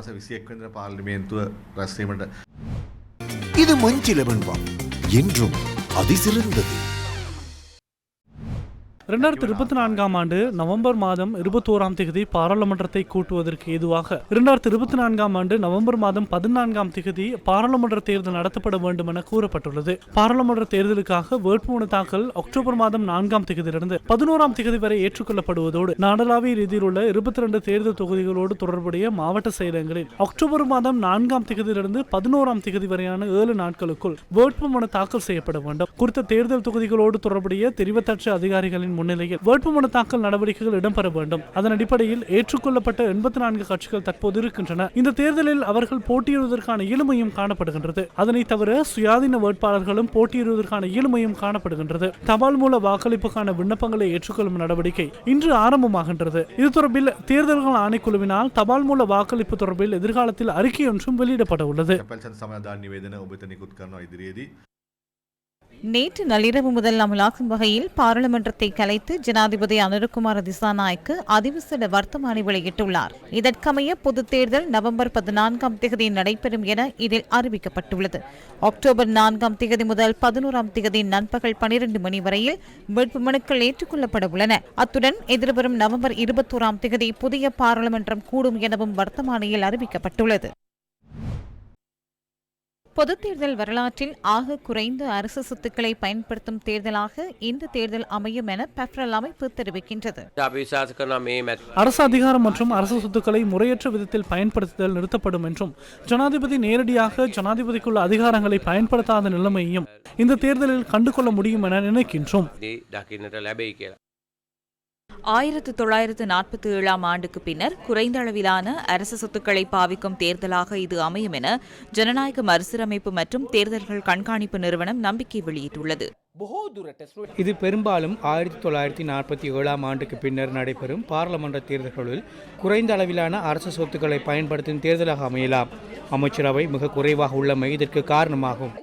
මස විසියෙක් වෙන පාර්ලිමේන්තුව රැස්වීමට இது மஞ்சிலவன் வா என்றும் அதிசிறந்தது இரண்டாயிரத்தி இருபத்தி நான்காம் ஆண்டு நவம்பர் மாதம் இருபத்தோராம் தேதி பாராளுமன்றத்தை கூட்டுவதற்கு ஏதுவாக இரண்டாயிரத்தி இருபத்தி நான்காம் ஆண்டு நவம்பர் மாதம் பதினான்காம் தேதி பாராளுமன்ற தேர்தல் நடத்தப்பட வேண்டும் என கூறப்பட்டுள்ளது. பாராளுமன்ற தேர்தலுக்காக வேட்புமனு தாக்கல் அக்டோபர் மாதம் நான்காம் தேதியிலிருந்து பதினோராம் தேதி வரை ஏற்றுக்கொள்ளப்படுவதோடு நாடளாவிய ரீதியில் உள்ள இருபத்தி ரெண்டு தேர்தல் தொகுதிகளோடு தொடர்புடைய மாவட்ட செயலகங்களில் அக்டோபர் மாதம் நான்காம் தேதியிலிருந்து பதினோராம் தேதி வரையான ஏழு நாட்களுக்குள் வேட்புமனு தாக்கல் செய்யப்பட வேண்டும். குறித்த தேர்தல் தொகுதிகளோடு தொடர்புடைய தெரிவத்தற்ற அதிகாரிகளின் முன்னிலையில் வேட்புமனு தாக்கல் நடவடிக்கைகள் இடம்பெற வேண்டும். அதன் அடிப்படையில் ஏற்றுக்கொள்ளப்பட்ட எண்பத்தி நான்கு கட்சிகள் தற்போது இருக்கின்றன. இந்த தேர்தலில் அவர்கள் போட்டியிடுவதற்கான இயலுமையும் காணப்படுகின்றது. அதனை தவிர சுயாதீன வேட்பாளர்களும் போட்டியிடுவதற்கான இயலுமையும் காணப்படுகின்றது. தபால் மூல வாக்களிப்புக்கான விண்ணப்பங்களை ஏற்றுக்கொள்ளும் நடவடிக்கை இன்று ஆரம்பமாகின்றது. இது தொடர்பில் தேர்தல்கள் ஆணைக்குழுவினால் தபால் மூல வாக்களிப்பு தொடர்பில் எதிர்காலத்தில் அறிக்கை ஒன்றும் வெளியிடப்பட உள்ளது நேற்று நள்ளிரவு முதல் அமலாக்கும் வகையில் பாராளுமன்றத்தை கலைத்து ஜனாதிபதி அனுரகுமார் திசாநாயக்கு அதிவிசேட வர்த்தமானி வெளியிட்டுள்ளார். இதற்கமைய பொதுத் தேர்தல் நவம்பர் பதினான்காம் தேதி நடைபெறும் என இதில் அறிவிக்கப்பட்டுள்ளது. அக்டோபர் நான்காம் தேதி முதல் பதினோராம் தேதி நண்பகல் பனிரெண்டு மணி வரையில் வேட்புமனுக்கள் ஏற்றுக்கொள்ளப்பட உள்ளன அத்துடன் எதிர்வரும் நவம்பர் இருபத்தோராம் தேதி புதிய பாராளுமன்றம் கூடும் எனவும் வர்த்தமானியில் அறிவிக்கப்பட்டுள்ளது. பொது தேர்தல் வரலாற்றில் ஆக குறைந்த அரசு சொத்துக்களை பயன்படுத்தும் தேர்தலாக இந்த தேர்தல் அமையும் என பெப்ரல் அமைப்பு தெரிவிக்கின்றது. அரசு அதிகாரம் மற்றும் அரசு சொத்துக்களை முறையற்ற விதத்தில் பயன்படுத்துதல் நிறுத்தப்படும் என்றும் ஜனாதிபதி நேரடியாக ஜனாதிபதிக்குள்ள அதிகாரங்களை பயன்படுத்தாத நிலைமையும் இந்த தேர்தலில் கண்டுகொள்ள முடியும் என நினைக்கின்றோம். ஆயிரத்து தொள்ளாயிரத்து நாற்பத்தி ஏழாம் ஆண்டுக்கு பின்னர் குறைந்த அளவிலான அரசு சொத்துக்களை பாவிக்கும் தேர்தலாக இது அமையும் என ஜனநாயக மறுசீரமைப்பு மற்றும் தேர்தல்கள் கண்காணிப்பு நிறுவனம் நம்பிக்கை வெளியிட்டுள்ளது. இது பெரும்பாலும் ஆயிரத்தி தொள்ளாயிரத்தி நாற்பத்தி ஏழாம் ஆண்டுக்கு பின்னர் நடைபெறும் பாராளுமன்ற தேர்தல்களில் குறைந்த அளவிலான அரசு சொத்துக்களை பயன்படுத்தும் தேர்தலாக அமையலாம். அமைச்சரவை மிக குறைவாக உள்ளமை இதற்கு காரணமாகும்.